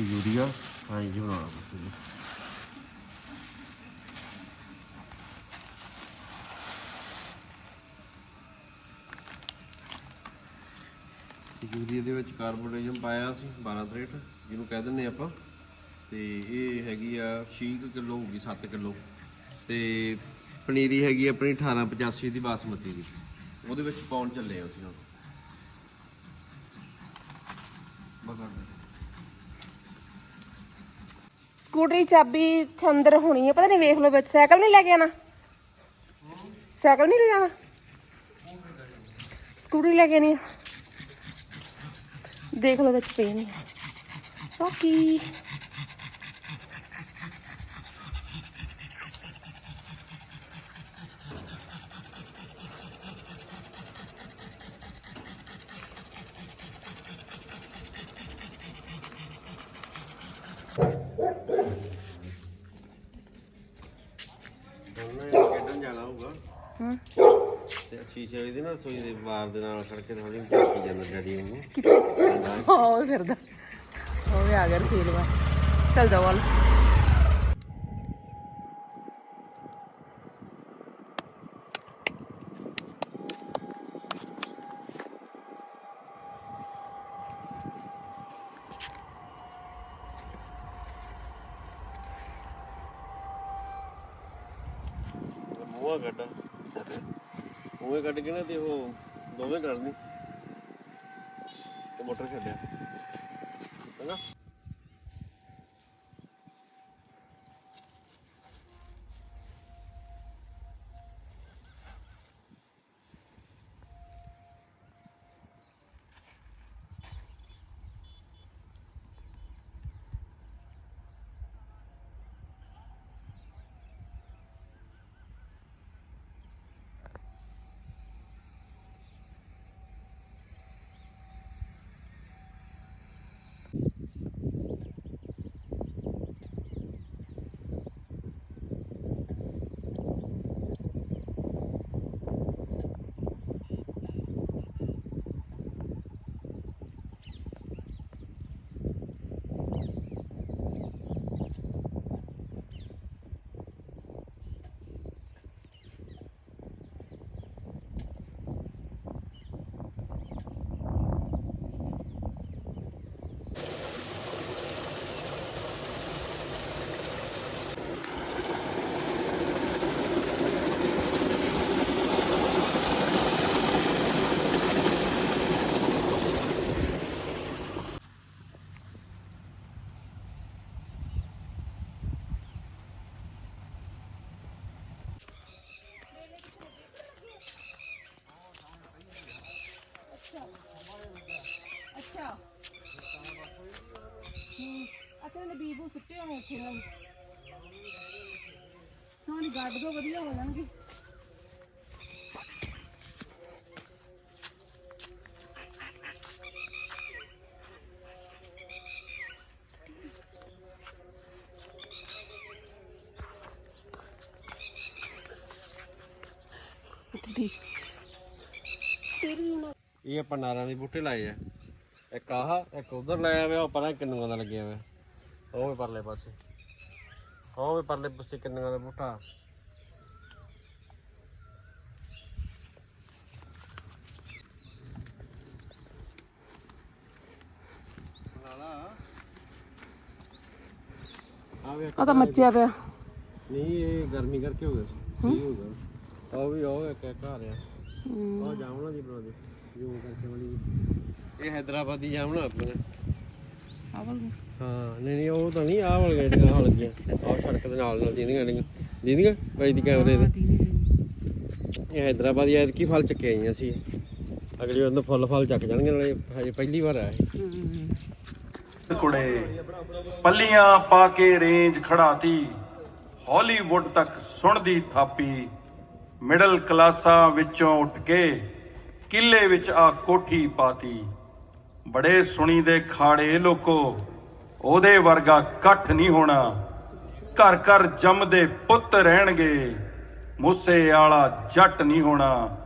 ਤੇ ਯੂਰੀਆ ਹਾਂ ਜੀ ਬਣਾਉਣਾ ਬਸ ਯੂਰੀਆ ਦੇ ਵਿੱਚ ਕਾਰਬੋਨੇਜਮ ਪਾਇਆ ਸੀ 12 ਤਰੇਟ, ਜਿਹਨੂੰ ਕਹਿ ਦਿੰਦੇ ਆਪਾਂ। ਤੇ ਇਹ ਹੈਗੀ ਆ 6 ਕਿਲੋ ਹੋਊਗੀ 7 ਕਿਲੋ। ਤੇ ਪਨੀਰੀ ਹੈਗੀ ਆ ਆਪਣੀ 1885 ਦੀ ਬਾਸਮਤੀ ਦੀ। ਉਹਦੇ ਵਿੱਚ ਪਾਉਣ ਚੱਲੇ ਆ ਅਸੀਂ ਹੁਣ। ਸਕੂਟਰੀ ਚਾਬੀ ਅੰਦਰ ਹੋਣੀ ਹੈ ਪਤਾ ਨਹੀਂ ਵੇਖ ਲਓ ਵਿੱਚ ਸਾਈਕਲ ਨਹੀਂ ਲੈ ਕੇ ਆਣਾ ਸਾਈਕਲ ਨਹੀਂ ਲੈ ਜਾਣਾ ਸਕੂਟਰੀ ਲੈ ਕੇ ਆਣੀ ਦੇਖ ਲਓ ਵਿੱਚ ਪਈ ਨਹੀਂ ਬਾਕੀ ਹੁਣ ਨਾ ਖੇਡਣ ਜਾਣਾ ਹੋਊਗਾ ਹੂੰ ਤੇ ਸ਼ੀਸ਼ੇ ਦੀ ਨਾ ਰਸੋਈ ਦੇ ਬਾਰ ਦੇ ਨਾਲ ਖੜ ਕੇ ਥੋੜੀ ਝਾਕੀ ਜਾਂਦਾ ਡੈਡੀ ਨੂੰ ਕਿੱਥੇ ਹਾਂ ਉਹ ਵੀ ਫਿਰਦਾ ਉਹ ਵੀ ਆ ਗਿਆ ਰਸੀਲ ਵਾ ਚੱਲ ਜਾਓ ਵੱਲ ਮੂੰਹਾਂ ਕੱਢ ਮੂੰਹੇ ਕੱਢ ਕੇ ਨਾ ਤੇ ਉਹ ਦੋਵੇਂ ਕੱਢਨੀ ਤੇ ਮੋਟਰ ਛੱਡਿਆ। ਹੈਨਾ ਅੱਛਾ। ਹੂੰ ਅਸਾਂ ਨੇ ਬੀਬੂ ਸੁੱਟੇ ਹੋਣੇ ਉੱਥੇ ਨਾ ਸਾਨੀ ਗੱਡ ਦੋ ਵਧੀਆ ਹੋ ਜਾਣਗੇ। ਠੀਕ ਇਹ ਆਪਾਂ ਨਾਰਾਂ ਦੇ ਬੂਟੇ ਲਾਏ ਆ। ਇੱਕ ਆਹ ਇੱਕ ਉਧਰ ਲਾਇਆ ਹੋਇਆ ਉਹ ਪਰਾਂ ਕਿੰਨੂਆਂ ਦਾ ਲੱਗਿਆ ਹੋਇਆ। ਉਹ ਵੀ ਪਰਲੇ ਪਾਸੇ। ਉਹ ਵੀ ਪਰਲੇ ਪਾਸੇ ਕਿੰਨੂਆਂ ਦਾ ਬੂਟਾ। ਆ ਤਾਂ ਮੱਚਿਆ ਪਿਆ। ਨਹੀਂ ਇਹ ਗਰਮੀ ਕਰਕੇ ਹੋ ਗਿਆ ਸੀ। ਹੋ। ਗਿਆ। ਉਹ ਵੀ ਉਹ ਇੱਕ ਇੱਕ ਆ ਉਹ ਜਾਮਣਾ ਦੀ ਬਣਾਉਂਦੇ। ਜੋ ਕਰਕੇ ਵਾਲੀ। ਇਹ ਹੈਦਰਾਬਾਦੀ ਜਾਮਣਾ ਆਪਣੇ। ਆਵਲ ਹਾਂ ਨਹੀਂ ਨਹੀਂ ਉਹ ਤਾਂ ਨਹੀਂ ਆਹ ਵਾਲੀਆਂ ਜਿਹੜੀਆਂ ਆਹ ਲੱਗੀਆਂ ਆਹ ਸੜਕ ਦੇ ਨਾਲ ਨਾਲ ਦੀਦੀਆਂ ਜਿਹੜੀਆਂ। ਦੀਦੀਆਂ ਬਾਈ ਦੀ ਕੈਮਰੇ ਦੇ। ਇਹ ਹੈਦਰਾਬਾਦੀ ਐਤ ਕੀ ਫਲ ਚੱਕੇ ਆਈਆਂ ਸੀ। ਅਗਲੀ ਵਾਰ ਤਾਂ ਫੁੱਲ ਫਲ ਚੱਕ ਜਾਣਗੇ ਨਾਲੇ ਹਜੇ ਪਹਿਲੀ ਵਾਰ ਇਹ। ਕੁੜੇ ਪੱਲੀਆਂ ਪਾ ਕੇ ਰੇਂਜ ਖੜਾਤੀ। ਹਾਲੀਵੁੱਡ ਤੱਕ ਸੁਣਦੀ ਥਾਪੀ। ਮਿਡਲ ਕਲਾਸਾਂ ਵਿੱਚੋਂ ਉੱਠ ਕੇ ਕਿਲੇ ਵਿੱਚ ਆ ਕੋਠੀ ਪਾਤੀ। ਬੜੇ ਸੁਣੀ ਦੇ ਖਾੜੇ ਲੋਕੋ, ਉਹਦੇ ਵਰਗਾ ਇਕੱਠ ਨਹੀਂ ਹੋਣਾ। ਘਰ ਘਰ ਜੰਮਦੇ ਪੁੱਤ ਰਹਿਣਗੇ, ਮੂਸੇ ਵਾਲਾ ਜੱਟ ਨਹੀਂ ਹੋਣਾ।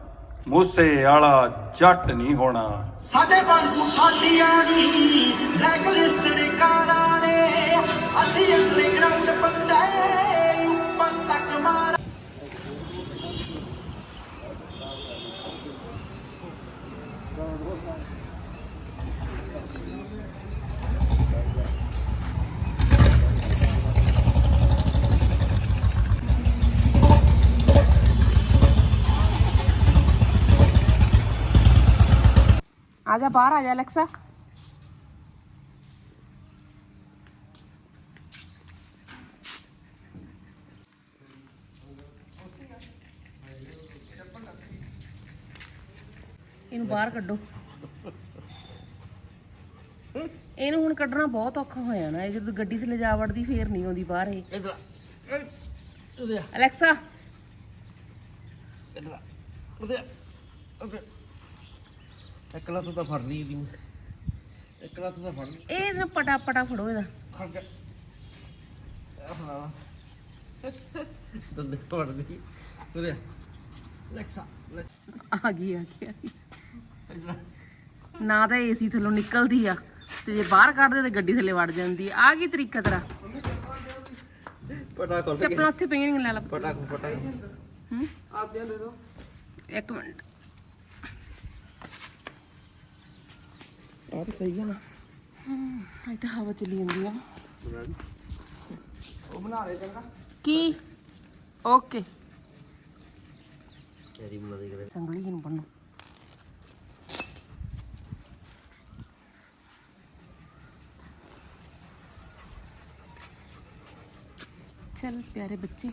ਮੂਸੇ ਵਾਲਾ ਜੱਟ ਨਹੀਂ ਹੋਣਾ। ਸਾਡੇ ਵਾਂਗੂ ਸਾਡੀਆਂ ਦੀ ਬਲੈਕ ਲਿਸਟ ਕਾਰਾਂ ਨੇ ਆ ਜਾ आजा बाहर आजा अलेक्सा ਇਹਨੂੰ ਬਾਹਰ ਕੱਢੋ। ਇਹਨੂੰ ਹੁਣ ਕੱਢਣਾ ਬਹੁਤ ਔਖਾ ਹੋ ਜਾਣਾ ਇਹ ਜਦੋਂ ਗੱਡੀ 'ਚ ਲਿਜਾ ਵੜਦੀ ਫੇਰ ਨਹੀਂ ਆਉਂਦੀ ਬਾਹਰ ਇਹ। ਇਧਰ ਅਲੈਕਸਾ। ਇਧਰ ਇੱਕ ਲੱਤ ਤਾਂ ਫੜ ਲਈ ਇਹਦੀ। ਇੱਕ ਲੱਤ ਤਾਂ ਫੜ ਲਈ ਇਹ ਨਾ ਪਟਾ ਪਟਾ ਫੜੋ ਇਹਦਾ। ਖੜ ਜਾ। ਹਾਂ ਦੰਦ ਫੜ ਲਈ ਉਰੇ ਲੈਕਸਾ ਆ। ਗਈ ਆ ਗਈ ਆ ਗਈ। ਇਧਰ ਨਾ ਤਾਂ ਏਸੀ ਥੱਲੋਂ ਨਿਕਲਦੀ ਆ ਤੇ ਜੇ ਬਾਹਰ ਕੱਢਦੇ ਤੇ ਗੱਡੀ ਥੱਲੇ ਵੜ ਜਾਂਦੀ ਆ। ਆ ਕੀ ਤਰੀਕਾ ਤੇਰਾ? ਪਟਾ ਖੋਲ ਕੇ। ਚੱਪਲਾਂ ਉੱਥੇ ਪਈਆਂ ਨਹੀਂ ਲੈ ਲਾ। ਪਟਾ ਪਟਾ ਹੂੰ? ਆਤੇ ਦੇ ਦੋ। ਇੱਕ ਮਿੰਟ। ਆ ਤਾਂ ਸਹੀ ਆ ਨਾ। ਹੂੰ ਇਹ ਤਾਂ ਹਵਾ ਚੱਲੀ ਜਾਂਦੀ ਆ। ਉਹ ਬਣਾ ਲੈ ਚੰਗਾ। ਕੀ? ਓਕੇ। ਤੇਰੀ ਬਣਾ ਦੇ ਕਰੇ। ਸੰਗਲੀ ਨੂੰ ਬੰਨੋ ਚਲ ਪਿਆਰੇ ਬੱਚੇ।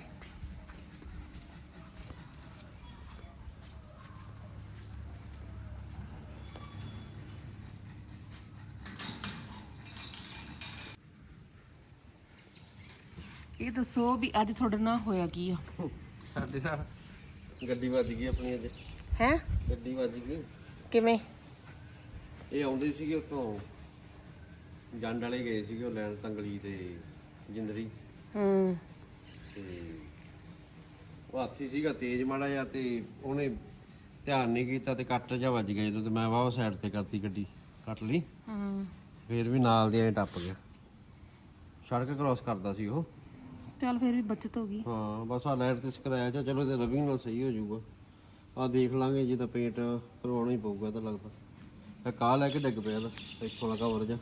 ਇਹ ਦੱਸੋ ਵੀ ਅੱਜ ਤੁਹਾਡੇ ਨਾਲ ਹੋਇਆ ਕੀ ਆ? ਸਾਡੇ ਨਾਲ ਗੱਡੀ ਵੱਜ ਗਈ ਆਪਣੀ ਅੱਜ। ਹੈ? ਗੱਡੀ ਵੱਜ ਗਈ। ਕਿਵੇਂ? ਇਹ ਆਉਂਦੇ ਸੀਗੇ ਉੱਥੋਂ ਜੰਡ ਵਾਲੇ ਗਏ ਸੀਗੇ ਉਹ ਲੈਣ ਤੰਗਲੀ ਤੇ ਜਿੰਦਰੀ। ਹੂੰ। ਤੇ ਉਹ ਹਾਥੀ ਸੀਗਾ ਤੇਜ਼ ਮਾੜਾ ਜਿਹਾ ਤੇ ਉਹਨੇ ਧਿਆਨ ਨਹੀਂ ਕੀਤਾ ਤੇ ਕੱਟ ਜਾ ਵੱਜ ਗਿਆ ਜਦੋਂ ਤੇ ਮੈਂ ਵਾਹ ਸਾਈਡ ਤੇ ਕਰਤੀ ਗੱਡੀ ਕੱਟ ਲਈ। ਹੂੰ। ਫੇਰ ਵੀ ਨਾਲ ਦੇ ਐ ਟੱਪ ਗਿਆ। ਸੜਕ ਕ੍ਰਾਸ ਕਰਦਾ ਸੀ ਉਹ। ਚੱਲ ਫਿਰ ਵੀ ਬਚਤ ਹੋ ਗਈ। ਹਾਂ ਬਸ ਆ ਲਾਈਟ ਤੇ ਸਕਰੈਚ ਆ ਚਲੋ ਤੇ ਰਵਿੰਗ ਨਾਲ ਸਹੀ ਹੋ ਜਾਊਗਾ। ਆ ਦੇਖ ਲਾਂਗੇ ਜੇ ਤਾਂ ਪੇਂਟ ਕਰਵਾਉਣਾ ਹੀ ਪਊਗਾ ਤਾਂ ਲੱਗਦਾ ਇਹ ਕਾਹ ਲੈ ਕੇ ਡਿੱਗ ਪਿਆ ਤਾਂ ਇੱਥੋਂ ਦਾ ਕਵਰ ਜਾ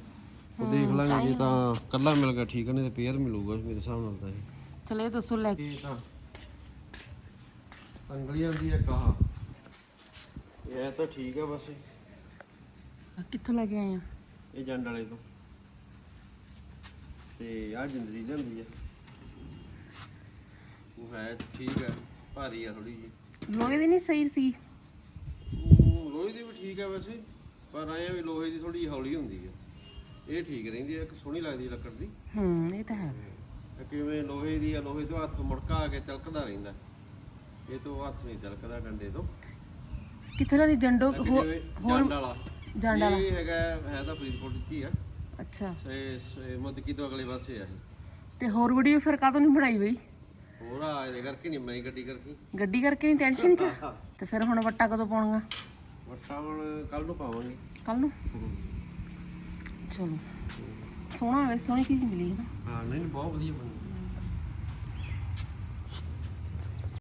ਉਹ ਦੇਖ ਲਾਂਗੇ ਜੇ ਤਾਂ ਕੱਲਾ ਮਿਲ ਗਿਆ ਠੀਕ ਨਹੀਂ ਤੇ ਪੇਅਰ ਮਿਲੂਗਾ ਮੇਰੇ ਹਿਸਾਬ ਨਾਲ ਤਾਂ ਇਹ। ਚਲ ਦੱਸੋ ਲੈ ਇਹ ਤਾਂ ਅੰਗਲੀਆਂ ਦੀ ਇੱਕ ਆਹ। ਇਹ ਤਾਂ ਠੀਕ ਆ ਬਸ। ਕਿੱਥੋਂ ਲੈ ਕੇ ਆਏ ਆ? ਇਹ ਜੰਡ ਵਾਲੇ ਤੋਂ। ਤੇ ਆ ਜਿੰਦਰੀ ਜਾਂਦੀ ਆ। ਉਹ ਹੈ ਠੀਕ ਹੈ ਭਾਰੀ ਆ ਥੋੜੀ ਜੀ ਲੋਹੇ ਦੀ ਨਹੀਂ ਸਹੀ ਸੀ? ਲੋਹੇ ਦੀ ਵੀ ਠੀਕ ਹੈ ਵੈਸੇ ਪਰ ਆਇਆ ਵੀ ਲੋਹੇ ਦੀ ਥੋੜੀ ਹੌਲੀ ਹੁੰਦੀ ਹੈ ਇਹ ਠੀਕ ਰਹਿੰਦੀ ਹੈ ਇੱਕ ਸੋਹਣੀ ਲੱਗਦੀ ਲੱਕੜ ਦੀ। ਹੂੰ ਇਹ ਤਾਂ ਹੈ। ਕਿਵੇਂ ਲੋਹੇ ਦੀ ਆ ਲੋਹੇ ਤੋਂ ਹੱਥ ਮੁੜਕਾ ਆ ਕੇ ਤਿਲਕਦਾ ਰਹਿੰਦਾ। ਇਹ ਤੋਂ ਹੱਥ ਨਹੀਂ ਤਿਲਕਦਾ ਡੰਡੇ ਤੋਂ। ਕਿੱਥੋਂ ਦਾ ਜੰਡੋ ਹੋਰ ਜਿਵੇਂ ਹੋਰ ਜੰਡ ਵਾਲਾ। ਜੰਡ ਵਾਲਾ। ਇਹ ਹੈਗਾ ਹੈ ਤਾਂ ਫਰੀਦਕੋਟ ਵਿੱਚ ਹੀ ਆ। ਅੱਛਾ। ਸੇ ਮਦਕੀ ਤੋਂ ਅਗਲੇ ਪਾਸੇ ਆ ਇਹ। ਤੇ ਹੋਰ ਵੀਡੀਓ ਫਿਰ ਕਾਹਤੋਂ ਨਹੀਂ ਬਣਾਈ ਬਈ? ਹੋਰ ਆ ਇਹਦੇ ਕਰਕੇ ਨਹੀਂ ਮੈਂ ਗੱਡੀ ਕਰਕੇ। ਗੱਡੀ ਕਰਕੇ ਨਹੀਂ ਟੈਨਸ਼ਨ ਚ? ਤੇ ਫਿਰ ਹੁਣ ਵੱਟਾ ਕਦੋਂ ਪਾਉਣਗਾ ਵੱਟਾ ਹੁਣ ਕੱਲ ਨੂੰ ਪਾਵਾਂਗੇ। ਕੱਲ ਨੂੰ? ਚਲੋ। ਸੋਹਣਾ ਵੇ ਸੋਹਣੀ ਚੀਜ਼ ਮਿਲੀ ਹੈ ਨਾ। ਹਾਂ ਨਹੀਂ ਨਹੀਂ ਬਹੁਤ ਵਧੀਆ ਬਣੀ